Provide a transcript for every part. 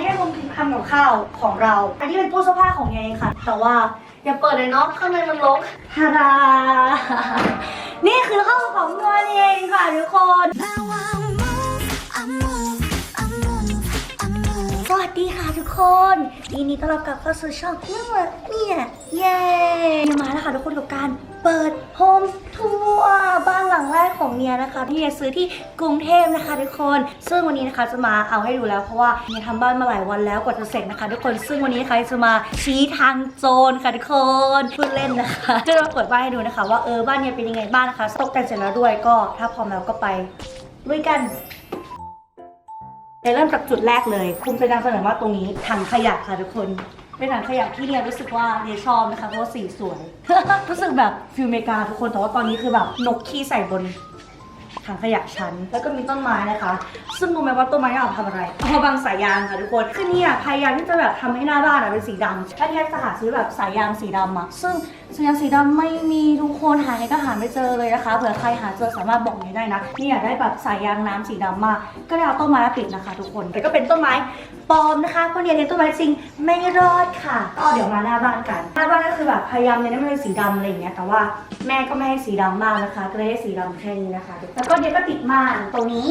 นี้เป็นมุมทำกับข้าวของเรา อันนี้เป็นตู้เสื้อผ้าของเนียเองค่ะ แต่ว่าอย่าเปิดเลยเนาะข้างในมันรกฮารานี่คือห้องของเนียเองค่ะทุกคน Now I move, I move, I move, I move. สวัสดีค่ะทุกคนยินดีต้อนรับกลับเข้าสู่ช่องเมื่อเนี่ย เย้มาแล้วค่ะทุกคนกับการเปิด นะคะที่เนียซื้อที่กรุงเทพนะคะทุกคน ซึ่งวันนี้นะคะจะมาเอาให้ดูแล้วเพราะว่าเนียทำบ้านมาหลายวันแล้วกว่าจะเสร็จนะคะ ทุกคนซึ่งวันนี้นะคะจะมาชี้ทางโจรค่ะทุกคนพูดเล่นนะคะจะมาเปิดบ้านให้ดูนะคะว่าเออบ้านเนียเป็นยังไงบ้างนะคะตกแต่งเสร็จแล้วด้วยก็ถ้าพร้อมแล้วก็ไปลุยกันเดี๋ยวเริ่มจากจุดแรกเลยภูมิใจนำเสนอว่าตรงนี้ถังขยะค่ะทุกคนเป็นถังขยะที่เนี่ยรู้สึกว่าเนี่ยชอบนะคะเพราะว่าสีสวย รู้สึกแบบฟิลเมกาทุกคนแต่ว่าตอนนี้คือแบบนกขี้ใส่บน ถังขยะชั้น แล้วก็มีต้นไม้นะคะ ซึ่งรู้ไหมว่าต้นไม้เอาทำอะไรเอามาบังสายยางค่ะทุกคนคือเนี่ยพยายามที่จะแบบทำให้หน้าบ้านอะเป็นสีดำถ้าที่จะหาซื้อแบบสายยางสีดำอะซึ่งสายยางสีดำไม่มีทุกคนหาไงก็หาไม่เจอเลยนะคะเผื่อใครหาเจอสามารถบอกเนยได้นะนี่อยากได้แบบสายยางน้ำสีดำมาก็เลยเอาต้นไม้มาปิดนะคะ ทุกคนแต่ก็เป็นต้นไม้ปลอมนะคะเพราะเนี่ยเรียนต้นไม้จริงไม่รอดค่ะก็เดี๋ยวมาหน้าบ้านกันหน้าบ้านก็คือแบบพยายามเรียนให้มันเป็นสีดำอะไรอย่างเงี้ยแต่ว่าแม่ก็ไม่ให้สีดำมากนะคะก็เลยให้สีดำแค่นี้นะคะแล้วก็เดี๋ยวก็ติดม่านตรงนี้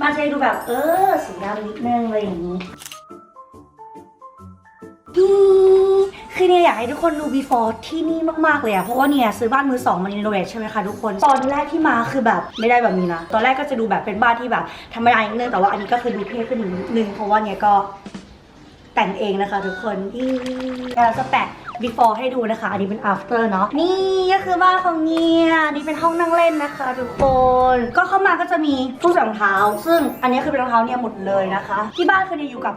มาจะให้ดูแบบเออสีดำนิดนึงอะไรอย่างนี้คือเนี่ยอยากให้ทุกคนดู before ที่นี่มากๆเลยอะเพราะว่าเนี่ยซื้อบ้านมือสองมารีโนเวทใช่ไหมคะทุกคนตอนแรกที่มาคือแบบไม่ได้แบบนี้นะตอนแรกก็จะดูแบบเป็นบ้านที่แบบธรรมดาอย่างนึงแต่ว่าอันนี้ก็คือดูเท่ขึ้นนิดนึงเพราะว่าเนี่ยก็แต่งเองนะคะ ทุกคนอีเราจะแปะ before ให้ดูนะคะ อันนี้เป็น after เนาะนี่ก็คือบ้านของเนี่ยอันนี่เป็นห้องนั่งเล่นนะคะ ทุกคน ก็เข้ามาก็จะมีตู้ใส่รองเท้า ซึ่งอันนี้คือเป็นรองเท้าเนี่ยหมดเลยนะคะ ที่บ้านคือเนี่ยอยู่กับ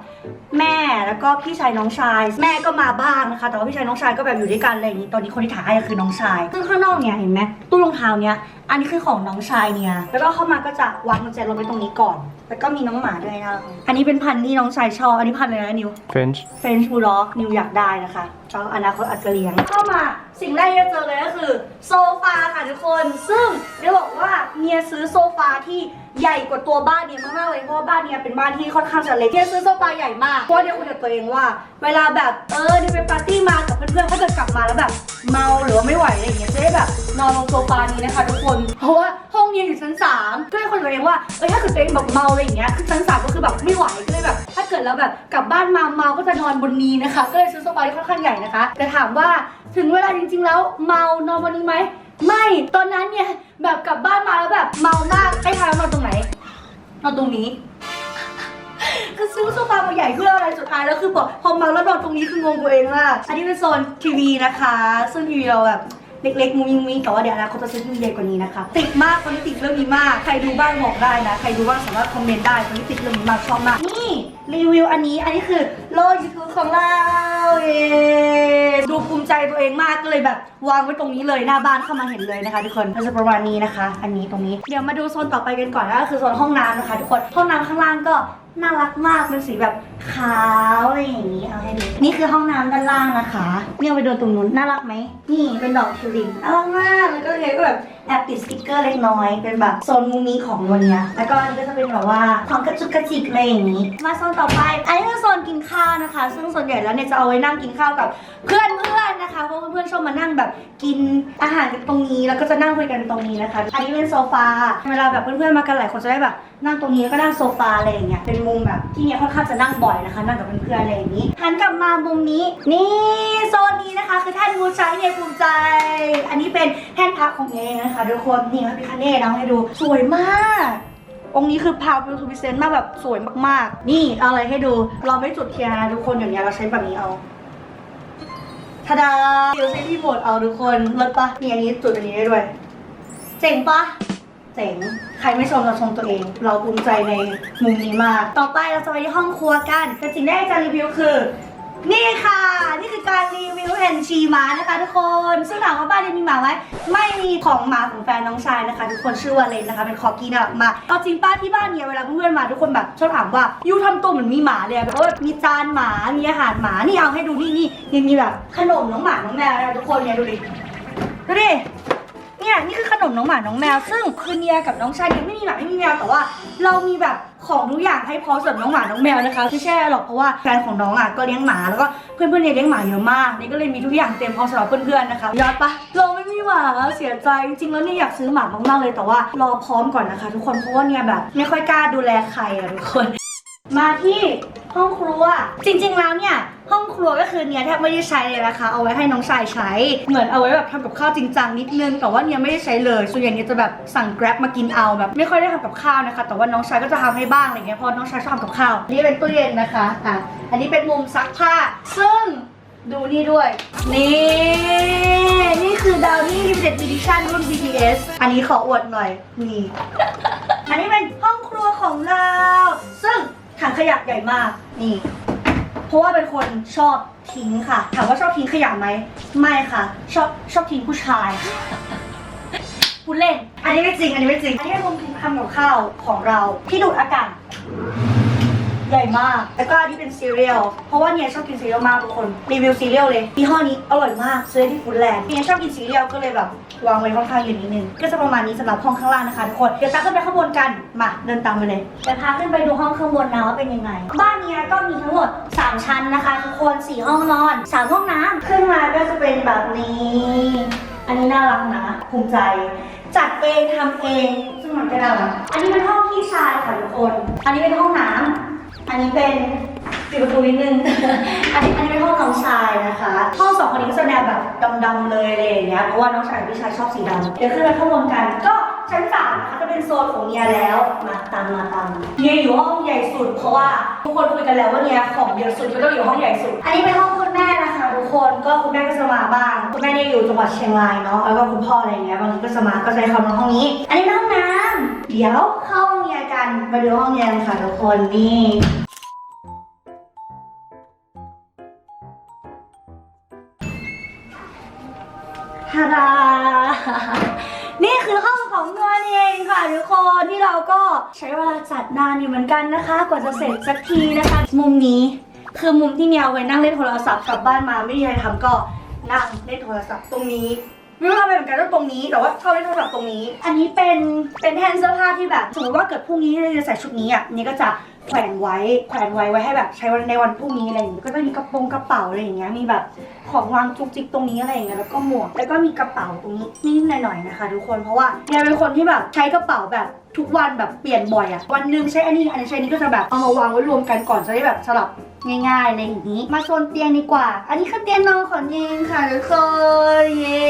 แม่แล้วก็พี่ชายน้องชาย แม่ก็มาบ้างนะคะ แต่ว่าพี่ชายน้องชายก็แบบอยู่ด้วยกันอะไรอย่างนี้ตอนนี้คนที่ถ่ายให้ก็คือน้องชายซึ่งข้างนอกเนี่ยเห็นไหมตู้รองเท้าเนี่ยอันนี้คือของน้องชายเนี่ย แล้วก็เข้ามาก็จะวางกุญแจรถไว้ตรงนี้ก่อน แล้วก็มีน้องหมาด้วยนะอันนี้เป็นพันธุ์ที่น้องชายชอบ อันนี้พันธุ์อะไรนะนิว French เฟรนช์บูลด็อกนิวอยากได้นะคะก็ อนาคตอัจเลี้ยง เข้ามาสิ่งแรกที่จะเจอเลยก็คือโซฟาค่ะทุกคน ซึ่งจะบอกว่าเมียซื้อโซฟาที่ใหญ่กว่าตัวบ้านเนี่ยมากๆเลยเพราะว่าบ้านเนี่ยเป็นบ้านที่ค่อนข้างจะเล็กเมียซื้อโซฟาใหญ่มากเพราะเดี๋ยวคุยกับตัวเองว่า เวลาแบบเออเดี๋ยวไปปาร์ตี้มากับเพื่อนๆถ้าเกิดกลับมาแล้วแบบ เมาหรือว่าไม่ไหวอะไรอย่างเงี้ยจะได้แบบนอนบนโซฟานี้นะคะทุกคนเพราะว่าห้องเรียนอยู่ชั้นสามก็เลยคุยกับตัวเองว่าเออถ้าเกิดตัวเองแบบเมาอะไรอย่างเงี้ยคือชั้นสามก็คือแบบไม่ไหวก็เลยแบบ ถ้าเกิดเราแบบกลับบ้านมาเมาก็จะนอนบนนี้นะคะ ก็เลยซื้อโซฟาที่ค่อนข้างใหญ่นะคะแต่ถามว่า ถึงเวลาจริงๆแล้วเมานอนบนนี้ไหม ไม่ ตอนนั้นเนี่ยแบบกลับบ้านมาแล้วแบบเมามากให้ทายว่านอนตรงไหนนอนตรงนี้ คือซื้อโซฟามาใหญ่เพื่ออะไรสุดท้ายแล้วคือบอกพอเมาแล้วนอนตรงนี้คืองงตัวเองมากอันนี้เป็นโซนทีวีนะคะ ซึ่งทีวีเราแบบเล็กๆมุ้งมิ้งแต่ว่าเดี๋ยวอนาคตจะซื้อทีวีใหญ่กว่านี้นะคะ ติดมากคนที่ติดเรื่องนี้มาก ใครดูบ้างบอกได้นะ ใครดูบ้างสามารถคอมเมนต์ได้คนที่ติดเรื่องนี้มากชอบมาก นี่รีวิวอันนี้ อันนี้คือโลจิทูของเรา เองดูภูมิใจตัวเองมากก็เลยแบบวางไว้ตรงนี้เลยหน้าบ้านเข้ามาเห็นเลยนะคะทุกคนก็จะประมาณนี้นะคะ อันนี้ตรงนี้เดี๋ยวมาดูโซนต่อไปกันก่อนนะก็คือโซนห้องน้ำนะคะ ทุกคนห้องน้ำข้างล่างก็ น่ารักมากเป็นสีแบบขาวอะไรอย่างนี้เอาให้ดูนี่คือห้องน้ำด้านล่างนะคะเนี่ยไปดูตรงนู้นน่ารักไหมนี่เป็นดอกทิวลิปน่ารักมากแล้วก็เนี่ยก็แบบแอบติดสติ๊กเกอร์เล็กน้อยเป็นแบบโซนมุมนี้ของวันเนี้ยแล้วก็อันนี้ก็จะเป็นแบบว่าของกระจุกกระจิกอะไรอย่างนี้ มาโซนต่อไป อันนี้คือโซนกินข้าวนะคะ ซึ่งส่วนใหญ่แล้วเนี่ยจะเอาไว้นั่งกินข้าวกับเพื่อนเพื่อน นะคะเพราะเพื่อนๆชอบมานั่งแบบกินอาหารกันตรงนี้ แล้วก็จะนั่งคุยกันตรงนี้นะคะอันนี้เป็นโซฟาเวลาแบบเพื่อนๆมากันหลายคนจะได้แบบนั่งตรงนี้แล้วก็นั่งโซฟาอะไรอย่างเงี้ยเป็นมุมแบบที่เนี่ยค่อนข้างจะนั่งบ่อยนะคะ นั่งกับเพื่อนๆอะไรอย่างนี้หันกลับมามุมนี้ นี่โซนนี้นะคะ คือแท่นบูชาเนี่ยภูมิใจ อันนี้เป็นแท่นพักของเองนะคะทุกคนนี่พระพิคเนตเอาให้ดูสวยมากองค์นี้คือพาวทูพิเซนมากแบบสวยมากๆ นี่เอาอะไรให้ดู เราไม่จุดเทียนนะทุกคนอย่างเงี้ยเราใช้แบบนี้เอา ทาดาเดี๋ยวใช้รีโมทเอาทุกคนเลิศปะมีอันนี้จุดอันนี้ได้ด้วย เจ๋งปะเจ๋ง ใครไม่ชมเราชมตัวเอง เราภูมิใจในมุมนี้มาก ต่อไปเราจะไปที่ห้องครัวกันแต่สิ่งแรกจะรีวิวคือ นี่ค่ะ นี่คือการรีวิวแอนชีหมานะคะทุกคน ซึ่งถามว่าบ้านนี้มีหมาไหมไม่มีของหมาของแฟนน้องชายนะคะ ทุกคนชื่อว่าเลนนะคะเป็นคอกี้น่ารักมากเอาจริงป้าที่บ้านเนี่ยเวลาเพื่อนๆมาทุกคนแบบชอบถามว่ายูทำตัวเหมือนมีหมาเลยอะแบบว่ามีจานหมามีอาหารหมานี่เอาให้ดูนี่นี่ยังมีแบบขนมน้องหมาน้องแมวนะทุกคนเนี่ยดูดิดูดิ เนี่ยนี่คือขนมน้องหมาน้องแมว ซึ่งคือเนียกับน้องชายเนี่ยไม่มีหมาไม่มีแมวแต่ว่า เรามีแบบของทุกอย่างให้พร้อมสำหรับน้องหมาน้องแมวนะคะไม่ใช่หรอกเพราะว่าแฟนของน้องอะก็เลี้ยงหมาแล้วก็เพื่อนๆเนี่ยเลี้ยงหมาเยอะมากนี่ก็เลยมีทุกอย่างเต็มพร้อมสำหรับเพื่อนๆนะคะยอดปะเราไม่มีหมาเสียใจจริงๆแล้วเนี่ยอยากซื้อหมามากๆเลยแต่ว่ารอพร้อมก่อนนะคะ ทุกคนเพราะว่าเนี่ยแบบไม่ค่อยกล้าดูแลใครอะทุกคน มาที่ ห้องครัว จริง ๆ แล้วเนี่ยห้องครัวก็คือเนี่ยแทบไม่ได้ใช้เลยนะคะ เอาไว้ให้น้องชายใช้ เหมือนเอาไว้แบบทำกับข้าวจริงจังนิดนึง แต่ว่าเนี่ยไม่ได้ใช้เลย ส่วนใหญ่เนี่ยจะแบบสั่ง grab มากินเอาแบบไม่ค่อยได้ทำกับข้าวนะคะ แต่ว่าน้องชายก็จะทำให้บ้างอะไรเงี้ยเพราะน้องชายชอบทำกับข้าวนี่เป็นตู้เย็นนะคะอะอันนี้เป็นมุมซักผ้า ซึ่งดูนี่ด้วย นี่ นี่คือดาวนี่ limited edition รุ่น BTS อันนี้ขออวดหน่อย นี่ อันนี้เป็นห้องครัวของเรา ซึ่ง ถังขยะใหญ่มากนี่ เพราะว่าเป็นคนชอบทิ้งค่ะ ถามว่าชอบทิ้งขยะไหมไม่ค่ะ ชอบชอบทิ้งผู้ชายพูดเล่น อันนี้ไม่จริง อันนี้ไม่จริง อันนี้เป็นมุมทำกับข้าวของเราที่ดูดอากาศ ใหญ่มาก แล้วก็อันนี้เป็นซีเรียล เพราะว่าเนี่ยชอบกินซีเรียลมากทุกคน รีวิวซีเรียลเลยยี่ห้อนี้อร่อยมากซื้อที่ฟูดแลนด์เนี่ยชอบกินซีเรียลก็เลยแบบวางไว้ค่อนข้างเยอะนิดนึง ก็จะประมาณนี้สำหรับห้องข้างล่างนะคะทุกคน เดี๋ยวตามขึ้นไปข้างบนกัน มาเดินตามไปเลยเดี๋ยวพาขึ้นไปดูห้องข้างบนนะว่าเป็นยังไง บ้านเนี้ยก็มีทั้งหมด 3 ชั้นนะคะทุกคน 4 ห้องนอน 3 ห้องน้ำขึ้นมาก็จะเป็นแบบนี้ อันนี้น่ารักนะภูมิใจ จัดเองทำเองซึ่งมันก็น่ารักอันนี้เป็นห้องพี่ชายค่ะทุกคน อันนี้เป็นห้องน้ำ อันนี้เป็นปิดประตูนิดนึง อันนี้อันนี้เป็นห้องน้องชายนะคะ ห้องสองคนนี้ก็จะแนวแบบดำๆเลยอะไรอย่างเงี้ย เพราะว่าน้องชายกับพี่ชายชอบสีดำ เดี๋ยวขึ้นไปข้างบนกันก็ชั้นสามนะคะจะเป็นโซนของเนียแล้ว มาตามมาตามเนียอยู่ห้องใหญ่สุด เพราะว่าทุกคนคุยกันแล้วว่าเนียของเยอะสุดก็ต้องอยู่ห้องใหญ่สุด อันนี้เป็นห้องคุณแม่นะคะทุกคน ก็คุณแม่ก็จะมาบ้าง คุณแม่เนี่ยอยู่จังหวัดเชียงรายเนาะ แล้วก็คุณพ่ออะไรอย่างเงี้ยบางทีก็จะมา ก็จะให้เขานห้องนี้ อันนี้ห้องน้ำเดี๋ยวเข้า กันมาดูห้องเนียกันค่ะทุกคนนี่ฮาดานี่คือห้องของนวลเองค่ะทุกคนที่เราก็ใช้เวลาจัดนานอยู่เหมือนกันนะคะ กว่าจะเสร็จสักทีนะคะ มุมนี้คือมุมที่เนียเอาไว้นั่งเล่นโทรศัพท์กลับบ้านมาไม่มีอะไรทำก็นั่งเล่นโทรศัพท์ตรงนี้ ไม่รู้ทำไมเหมือนกันต้องตรงนี้ แต่ว่าชอบเล่นโทรศัพท์ตรงนี้ อันนี้เป็นเป็นแทนเสื้อผ้าที่แบบสมมติว่าเกิดพรุ่งนี้เราจะใส่ชุดนี้อะนี่ก็จะแขวนไว้แขวนไว้ไว้ให้แบบใช้วันในวันพรุ่งนี้อะไรอย่างเงี้ยก็จะมีกระโปรงกระเป๋าอะไรอย่างเงี้ยมีแบบของวางจุกจิกตรงนี้อะไรอย่างเงี้ยแล้วก็หมวกแล้วก็มีกระเป๋าตรงนี้นิดๆหน่อยๆนะคะ ทุกคนเพราะว่าเนี่ยเป็นคนที่แบบใช้กระเป๋าแบบ ทุกวันแบบเปลี่ยนบ่อยอะวันหนึ่งใช้อันนี้อันนี้ใช้อันนี้ก็จะแบบเอามาวางไว้รวมกันก่อนจะได้แบบสลับง่ายๆอะไรอย่างนี้ มาโซนเตียงดีกว่า อันนี้คือเตียงนอนของเองค่ะทุกคนเย้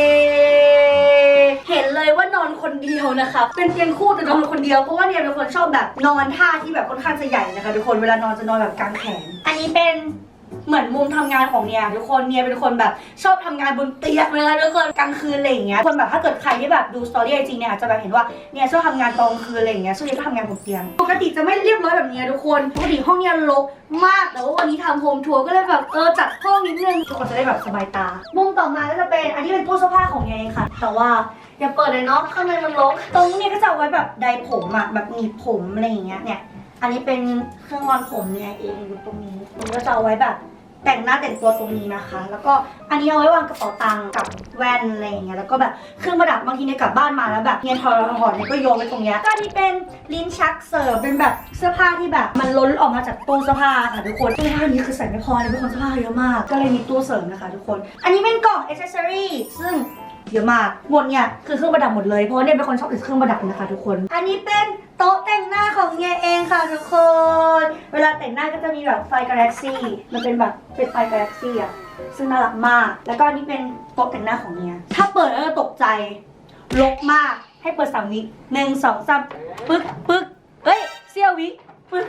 เห็นเลยว่านอนคนเดียวนะคะ เป็นเตียงคู่แต่นอนคนเดียวเพราะว่าเนี่ยเป็นคนชอบแบบนอนท่าที่แบบค่อนข้างจะใหญ่นะคะทุกคนเวลานอนจะนอนแบบกางแขน อันนี้เป็น เหมือนมุมทำงานของเนี่ยทุกคนเนี่ยเป็นคนแบบชอบทำงานบนเตียงเลยนะทุกคนกลางคืนอะไรอย่างเงี้ยคนแบบถ้าเกิดใครที่แบบดูสตอรี่ไอจีเนี่ยอาจจะแบบเห็นว่าเนี่ยชอบทำงานตอนกลางคืนอะไรอย่างเงี้ยช่วงนี้ก็ทำงานบนเตียง ปกติจะไม่เรียบร้อยแบบเนี้ยทุกคนปกติห้องเนี่ยรกมากแต่ว่าวันนี้ทำโฮมทัวร์ก็เลยแบบเออจัดห้องนิดนึงทุกคนจะได้แบบสบายตา มุมต่อมาก็จะเป็นอันนี้เป็นตู้เสื้อผ้าของเนี่ยเองค่ะ แต่ว่าอย่าเปิดเลยเนาะข้างในมันรกตรงนี้เนี่ยก็จะเอาไว้แบบไดผมอะแบบหนีบผมอะไรอย่างเงี้ยเนี่ยอันนี้เป็นเครื่องรอนผมเนี่ยเองอยู่ตรงนี้ตรงนี้ก็จะเอาไว้แบบ แต่งหน้าแต่งตัวตรงนี้นะคะ แล้วก็อันนี้เอาไว้วางกระเป๋าตังค์กับแว่นอะไรอย่างเงี้ยแล้วก็แบบเครื่องประดับบางทีเนี่ยกลับบ้านมาแล้วแบบเนี่ยทอรหอนเนี่ยก็โยนไว้ตรงเนี้ยก็อันนี้เป็นลิ้นชักเสริมเป็นแบบเสื้อผ้าที่แบบ มันล้นออกมาจากตู้เสื้อผ้าค่ะทุกคนตู้เสื้อผ้านี้คือใส่ไม่พอเลยเป็นคนเสื้อผ้าเยอะมาก ก็เลยมีตู้เสริมนะคะทุกคน อันนี้เป็นกล่องอิเซอรี่ซึ่งเยอะมากหมดเนี่ยคือเครื่องประดับหมดเลยเพราะเนี่ยเป็นคนชอบติดเครื่องประดับนะคะทุกคน อันนี้เป็น โต๊ะแต่งหน้าของเนี่ยเองค่ะทุกคน เวลาแต่งหน้าก็จะมีแบบไฟกาแล็กซี่ มันเป็นแบบเป็นไฟกาแล็กซี่อะซึ่งน่ารักมาก แล้วก็อันนี่เป็นโต๊ะแต่งหน้าของเนี่ยถ้าเปิดแล้วจะตกใจลกมาก ให้เปิดสามวิหนึ่งสองสามปึ๊กปึ๊กเฮ้ยเสี้ยววิปึ๊ก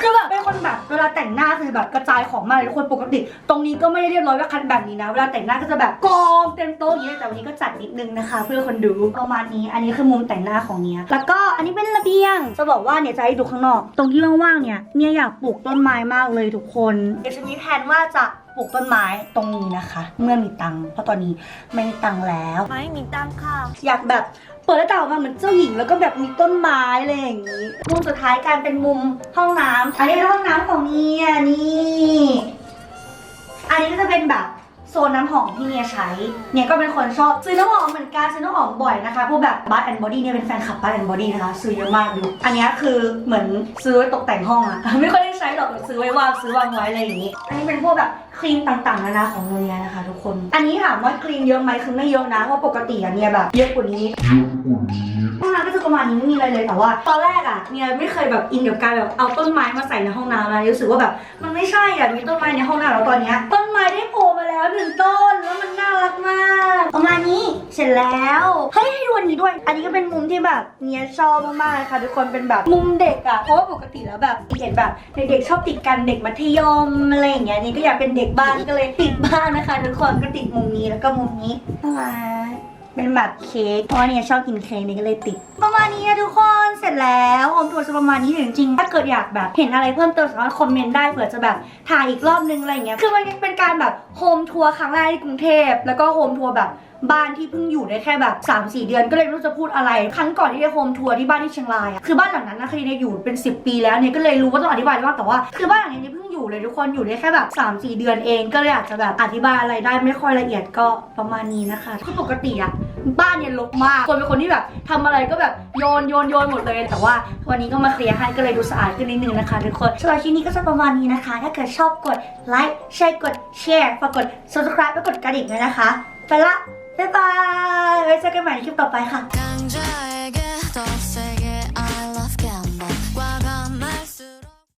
คือแบบเป็นคนแบบเวลาแต่งหน้าคือแบบกระจายของมากเลยทุกคนปกติ ตรงนี้ก็ไม่ได้เรียบร้อยว่าคันแบบนี้นะ เวลาแต่งหน้าก็จะแบบกองเต็มโต๊ะอย่างนี้แต่วันนี้ก็จัดนิดนึงนะคะ เพื่อคนดูประมาณนี้ อันนี้คือมุมแต่งหน้าของเนี้ยแล้วก็อันนี้เป็นระเบียง จะบอกว่าเนี่ยจะให้ดูข้างนอก ตรงที่ว่างๆเนี่ยเนี่ยอยากปลูกต้นไม้มากเลยทุกคนเดี๋ยวจะมีแผนว่าจะปลูกต้นไม้ตรงนี้นะคะ เมื่อมีตังค์เพราะตอนนี้ไม่มีตังค์แล้ว ไม่มีตังค่ะ อยากแบบ เปิดหน้าต่างออกมาเหมือนเจ้าหญิงแล้วก็แบบมีต้นไม้อะไรอย่างนี้ มุมสุดท้ายการเป็นมุมห้องน้ำอันนี้เป็นห้องน้ำของเนียนี่ อันนี้ก็จะเป็นแบบโซนน้ำหอมที่เนียใช้ เนี่ยก็เป็นคนชอบซื้อน้ำหอมเหมือนกันซื้อน้ำหอมบ่อยนะคะพวกแบบบัตแอนด์บอดี้เนี่ยเป็นแฟนคลับบัตแอนด์บอดี้นะคะซื้อเยอะมากดู อันนี้คือเหมือนซื้อไว้ตกแต่งห้องอะ ไม่ค่อยได้ใช้หรอกซื้อไว้วางซื้อวางไว้อะไรอย่างงี้ อันนี้เป็นพวกแบบ ครีมต่างๆนานาของโรงเรียนนะคะทุกคน อันนี้ถามว่าครีมเยอะไหมคือไม่เยอะนะเพราะปกติอะเนี่ยแบบเยอะกว่านี้ห้องน้ำก็จะประมาณนี้ไม่มีอะไรเลยแต่ว่า ตอนแรกอะเนี่ยไม่เคยแบบอินกับการแบบเอาต้นไม้มาใส่ในห้องน้ำนะรู้สึกว่าแบบมันไม่ใช่อะมีต้นไม้ในห้องน้ำแล้วตอนเนี้ยต้นไม้ได้โผล่มาแล้วหนึ่งต้นแล้วมันน่ารักมากประมาณนี้เสร็จแล้วเฮ้ยให้ดูอันนี้ด้วย อันนี้ก็เป็นมุมที่แบบเนี่ยชอบมากๆเลยค่ะทุกคนเป็นแบบมุมเด็กอะเพราะว่าปกติแล้วแบบเห็นแบบเด็กๆชอบติดกันเด็กมัธยมอะไรอย่างเงี้ยนี่ก็อยากเป็นเด็กบ้านก็เลยติดบ้านนะคะ ทุกคนก็ติดมุมนี้แล้วก็มุมนี้น่ารักเป็นแบบเค้กเพราะว่าเนี่ยชอบกินเค้กนี่ก็เลยติด ประมาณนี้นะทุกคนเสร็จแล้วโฮมทัวร์จะประมาณนี้จริงๆถ้าเกิดอยากแบบเห็นอะไรเพิ่มเติมสามารถคอมเมนต์ได้เผื่อจะแบบถ่ายอีกรอบนึงอะไรอย่างเงี้ยคือมันเป็นการแบบโฮมทัวร์ครั้งแรกที่กรุงเทพแล้วก็โฮมทัวร์แบบบ้านที่เพิ่งอยู่ได้แค่แบบ 3 4 เดือนก็เลยไม่รู้จะพูดอะไร ครั้งก่อนที่จะโฮมทัวร์ที่บ้านที่เชียงรายอะคือบ้านหลังนั้นนะคือเนี่ยอยู่เป็น 10 ปีแล้วเนี่ยก็เลยรู้ว่าต้องอธิบายบ้าแต่ว่า คือบ้านหลังนี้เพิ่ง อยู่เลยทุกคนอยู่ได้แค่แบบ 3-4 เดือนเอง ก็เลยอาจจะแบบอธิบายอะไรได้ไม่ค่อยละเอียดก็ประมาณนี้นะคะคือปกติอะบ้านเนี่ยรกมากคนเป็นคนที่แบบทำอะไรก็แบบโยนโยนโยนหมดเลย แต่ว่าวันนี้ก็มาเคลียร์ให้ก็เลยดูสะอาดขึ้นนิดนึงนะคะทุกคนสำหรับคลิปนี้ก็จะประมาณนี้นะคะ ถ้าเกิดชอบกดไลค์แชร์กดแชร์ฝากกด subscribe และกดกระดิ่งด้วยนะคะ ไปละบ๊ายบายไว้เจอกันใหม่ในคลิปต่อไปค่ะ